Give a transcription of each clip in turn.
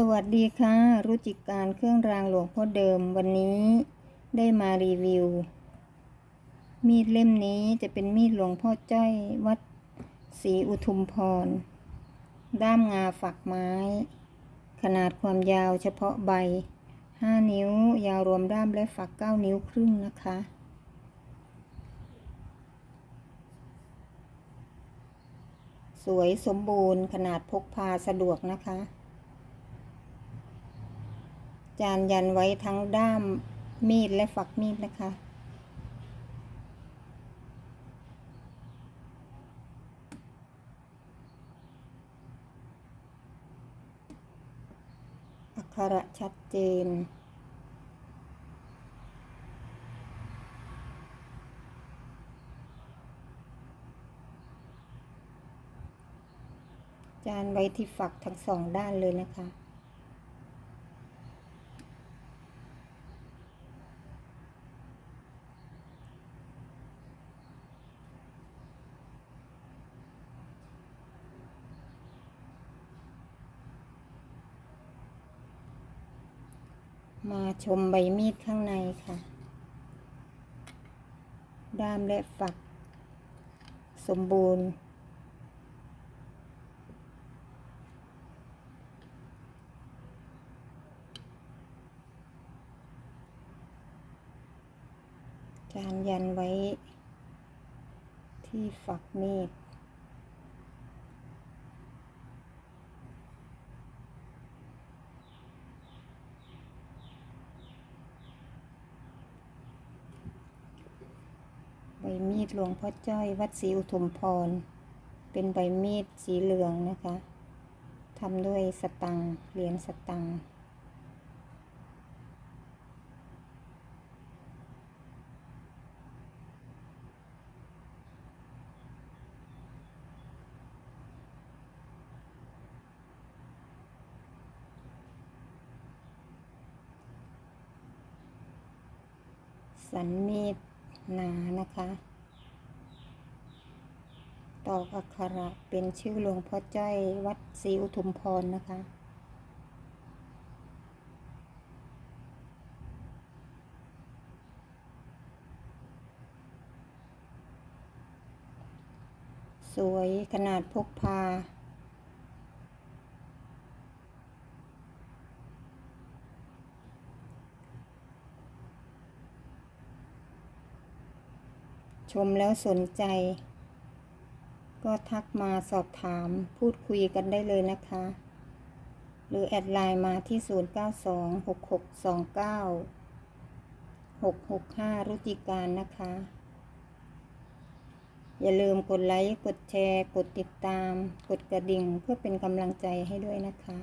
สวัสดีค่ะ รุจิการเครื่องรางหลวงพ่อเดิมวันนี้ได้มารีวิว มีดเล่มนี้จะเป็นมีดหลวงพ่อจ้อยวัดศรีอุทุมพร ด้ามงาฝักไม้ ขนาดความยาวเฉพาะใบ 5 นิ้วยาวรวมด้ามและฝัก 9 นิ้วครึ่งนะคะ สวยสมบูรณ์ขนาดพกพาสะดวกนะคะ จานยันไว้ทั้งด้ามมีดและฝักมีดนะคะ อักขระชัดเจนจานไว้ที่ฝักทั้งสองด้านเลยนะคะ มาชมใบมีดข้างในค่ะ ด้ามและฝัก สมบูรณ์ จานยันไว้ที่ฝักมีด บมีดหลวงพ่อจ้อยวัดศรีอุทุมพร เป็นใบมีดสีเหลืองนะคะทำด้วยสตังเหรียญสตังสันมีด หนานะคะ ตอกอักขระเป็นชื่อหลวงพ่อจ้อยวัดศรีอุทุมพรนะคะ สวยขนาดพกพา ชมแล้วสนใจ ก็ทักมาสอบถามพูดคุยกันได้เลยนะคะ หรือแอดไลน์มาที่ 0926629665 รุจิการนะคะ อย่าลืมกดไลค์ กดแชร์ กดติดตาม กดกระดิ่งเพื่อเป็นกำลังใจให้ด้วยนะคะ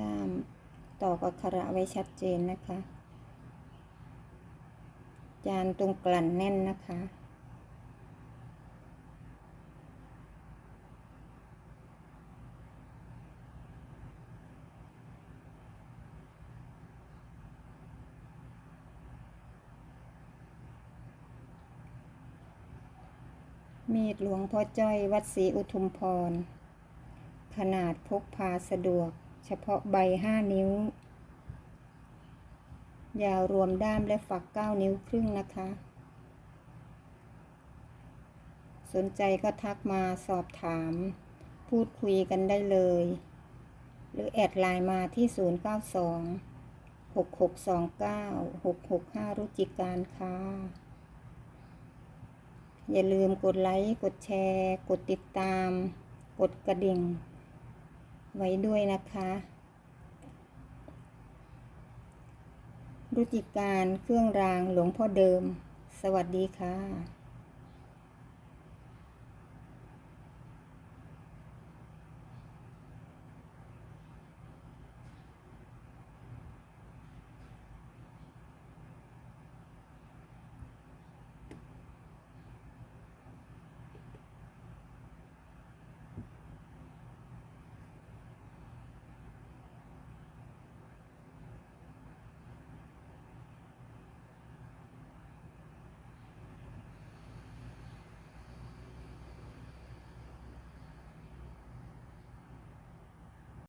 ด้าม ตอกอักขระไว้ชัดเจนนะคะ จานตรงกลั่นแน่นนะคะ มีดหลวงพ่อจ้อยวัดศรีอุทุมพร ขนาดพกพาสะดวก เฉพาะใบห้านิ้ว ยาวรวมด้ามและฝักเก้านิ้วครึ่งนะคะ สนใจก็ทักมาสอบถาม พูดคุยกันได้เลย หรือแอดไลน์มาที่ 092 6629 665 รุจิการค่ะ อย่าลืมกดไลค์ กดแชร์ กดติดตาม กดกระดิ่ง ไว้ด้วยนะคะรุจิการเครื่องรางหลวงพ่อเดิม สวัสดีค่ะ